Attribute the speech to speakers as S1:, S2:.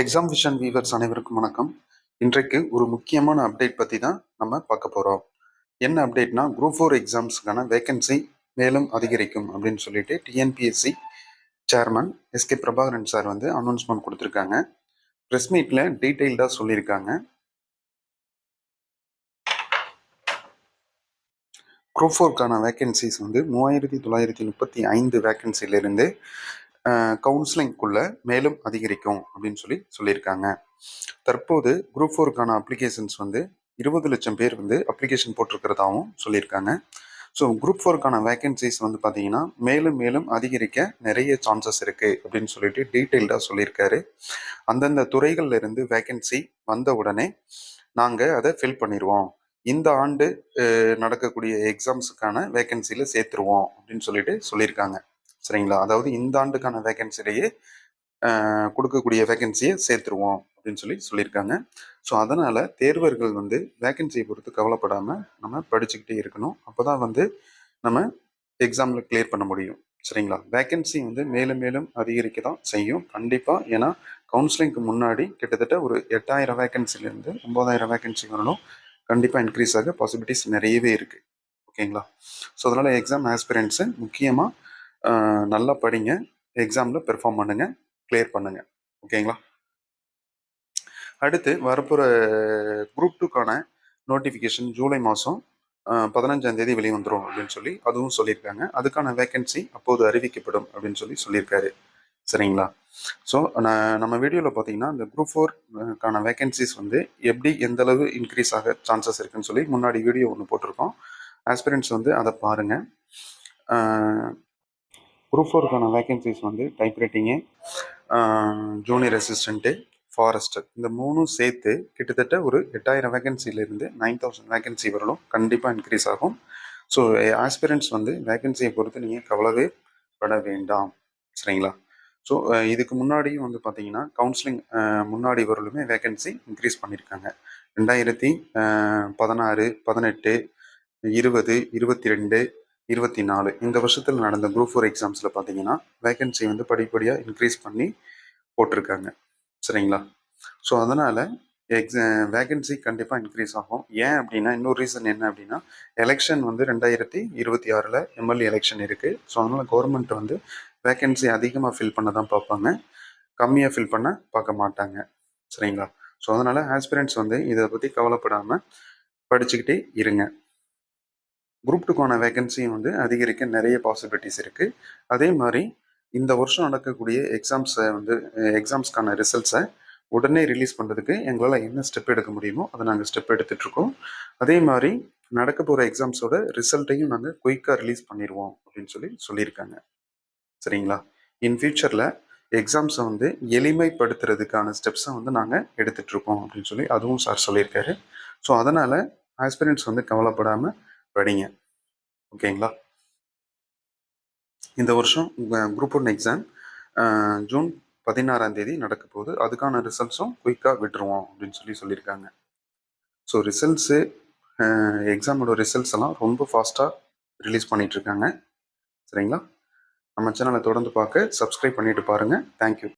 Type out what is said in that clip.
S1: Exam vision viewers அனைவருக்கும் வணக்கம். இன்றைக்கு ஒரு முக்கியமான அப்டேட் பற்றி தான் நம்ம பார்க்க போகிறோம் என்ன அப்டேட்னா குரூப் ஃபோர் எக்ஸாம்ஸ்க்கான வேகன்சி மேலும் அதிகரிக்கும் அப்படின்னு சொல்லிட்டு TNPSC chairman S K Prabhakaran sir வந்து அனௌன்ஸ்மெண்ட் கொடுத்துருக்காங்க. ப்ரெஸ் மீட்டில் டீட்டெயில்டாக சொல்லியிருக்காங்க. குரூப் ஃபோர்க்கான வேகன்சிஸ் வந்து மூவாயிரத்தி தொள்ளாயிரத்தி முப்பத்தி ஐந்து வேகன்சிலிருந்து கவுன்சிலிங்குள்ள மேலும் அதிகரிக்கும் அப்படின்னு சொல்லி சொல்லியிருக்காங்க. தற்போது குரூப் ஃபோருக்கான அப்ளிகேஷன்ஸ் வந்து இருபது லட்சம் பேர் வந்து அப்ளிகேஷன் போட்டிருக்கிறதாகவும் சொல்லியிருக்காங்க. ஸோ குரூப் ஃபோருக்கான வேகன்சிஸ் வந்து பார்த்தீங்கன்னா மேலும் மேலும் அதிகரிக்க நிறைய சான்சஸ் இருக்குது அப்படின்னு சொல்லிட்டு டீட்டெயில்டாக சொல்லியிருக்காரு. அந்தந்த துறைகளில் இருந்து வேகன்சி வந்த உடனே நாங்கள் அதை ஃபில் பண்ணிடுவோம் இந்த ஆண்டு நடக்கக்கூடிய எக்ஸாம்ஸுக்கான வேகன்சியில் சேர்த்துருவோம் அப்படின்னு சொல்லிட்டு சொல்லியிருக்காங்க. சரிங்களா? அதாவது இந்த ஆண்டுக்கான வேகன்சிலேயே கொடுக்கக்கூடிய வேகன்சியை சேர்த்துருவோம் அப்படின்னு சொல்லி சொல்லியிருக்காங்க. ஸோ அதனால் தேர்வர்கள் வந்து வேகன்சியை பொறுத்து கவலைப்படாமல் நம்ம படிச்சுக்கிட்டே இருக்கணும். அப்போ தான் வந்து நம்ம எக்ஸாமில் கிளியர் பண்ண முடியும். சரிங்களா? வேகன்சி வந்து மேலும் மேலும் அதிகரிக்க தான் செய்யும். கண்டிப்பாக ஏன்னா கவுன்சிலிங்க்கு முன்னாடி கிட்டத்தட்ட ஒரு எட்டாயிரம் வேகன்சிலேருந்து ஒம்பதாயிரம் வேகன்சி வரணும். கண்டிப்பாக இன்க்ரீஸ் ஆக பாசிபிலிட்டிஸ் நிறையவே இருக்குது ஓகேங்களா? ஸோ அதனால் எக்ஸாம் ஆஸ்பிரன்ஸு முக்கியமாக நல்லா படிங்க. எக்ஸாமில் பெர்ஃபார்ம் பண்ணுங்கள் கிளியர் பண்ணுங்கள் ஓகேங்களா அடுத்து வரப்போகிற குரூப் டூக்கான நோட்டிஃபிகேஷன் ஜூலை மாதம் பதினஞ்சாம் தேதி வெளிவந்துடும் அப்படின்னு சொல்லி அதுவும் சொல்லியிருக்காங்க. அதுக்கான வேக்கன்சி அப்போது அறிவிக்கப்படும் அப்படின்னு சொல்லி சொல்லியிருக்காரு. சரிங்களா? ஸோ நம்ம வீடியோவில் பார்த்தீங்கன்னா இந்த குரூப் ஃபோர்க்கான வேக்கன்சிஸ் வந்து எப்படி எந்த அளவு இன்க்ரீஸ் ஆக சான்சஸ் இருக்குன்னு சொல்லி முன்னாடி வீடியோ ஒன்று போட்டிருக்கோம். ஆஸ்பிரண்ட்ஸ் வந்து அதை பாருங்கள் குரூப் ஃபோருக்கான வேகன்சிஸ் வந்து type writing junior assistant forester இந்த மூணும் சேர்த்து கிட்டத்தட்ட ஒரு எட்டாயிரம் வேகன்சிலேருந்து நைன் தௌசண்ட் வேகன்சி வரணும் கண்டிப்பாக இன்க்ரீஸ் ஆகும். ஸோ ஆஸ்பிரண்ட்ஸ் வந்து வேகன்சியை பொறுத்து நீங்கள் கவலவே பட வேண்டாம். சரிங்களா? ஸோ இதுக்கு முன்னாடியும் வந்து பார்த்தீங்கன்னா கவுன்சிலிங் முன்னாடி வரலுமே வேகன்சி இன்க்ரீஸ் பண்ணியிருக்காங்க ரெண்டாயிரத்தி பதினாறு பதினெட்டு இருபது இருபத்தி ரெண்டு இருபத்தி நாலு. இந்த வருஷத்தில் நடந்த குரூப் ஃபோர் எக்ஸாம்ஸில் பார்த்தீங்கன்னா வேகன்சி வந்து படிப்படியாக இன்க்ரீஸ் பண்ணி போட்டிருக்காங்க. சரிங்களா? ஸோ அதனால் எக்ஸா வேகன்சி கண்டிப்பாக இன்க்ரீஸ் ஆகும். ஏன் அப்படின்னா இன்னொரு ரீசன் என்ன அப்படின்னா எலெக்ஷன் வந்து ரெண்டாயிரத்தி இருபத்தி ஆறில் எம்எல்ஏ எலெக்ஷன் இருக்குது ஸோ அதனால் கவர்மெண்ட் வந்து வேகன்சி அதிகமாக ஃபில் பண்ண தான் பார்ப்பாங்க. கம்மியாக ஃபில் பண்ண பார்க்க மாட்டாங்க. சரிங்களா? ஸோ அதனால் ஆஸ்பிரண்ட்ஸ் வந்து இதை பற்றி கவலைப்படாமல் படிச்சுக்கிட்டே இருங்க. குரூப் டூக்கான வேகன்சியும் வந்து அதிகரிக்க நிறைய பாசிபிலிட்டிஸ் இருக்குது அதே மாதிரி இந்த வருஷம் நடக்கக்கூடிய எக்ஸாம்ஸை வந்து எக்ஸாம்ஸ்க்கான ரிசல்ட்ஸை உடனே ரிலீஸ் பண்ணுறதுக்கு எங்களால் என்ன ஸ்டெப் எடுக்க முடியுமோ அதை நாங்கள் ஸ்டெப் எடுத்துகிட்ருக்கோம் அதே மாதிரி நடக்க போகிற எக்ஸாம்ஸோட ரிசல்ட்டையும் நாங்கள் குயிக்காக ரிலீஸ் பண்ணிடுவோம் அப்படின்னு சொல்லி சொல்லியிருக்காங்க. சரிங்களா? இன் ஃபியூச்சரில் எக்ஸாம்ஸை வந்து எளிமைப்படுத்துறதுக்கான ஸ்டெப்ஸை வந்து நாங்கள் எடுத்துகிட்ருக்கோம் அப்படின்னு சொல்லி அதுவும் சார் சொல்லியிருக்காரு. ஸோ அதனால் ஆஸ்பிரண்ட்ஸ் வந்து கவலைப்படாமல் படிங்க ஓகேங்களா இந்த வருஷம் குரூப் ஒன் எக்ஸாம் ஜூன் பதினாறாம் தேதி நடக்க போகுது. அதுக்கான ரிசல்ட்ஸும் குயிக்காக விட்டுருவோம் அப்படின்னு சொல்லி சொல்லியிருக்காங்க. ஸோ ரிசல்ட்ஸு எக்ஸாமோட ரிசல்ட்ஸ் எல்லாம் ரொம்ப ஃபாஸ்ட்டாக ரிலீஸ் பண்ணிகிட்ருக்காங்க சரிங்களா? நம்ம சேனலை தொடர்ந்து பார்க்க சப்ஸ்கிரைப் பண்ணிட்டு பாருங்கள் தேங்க்யூ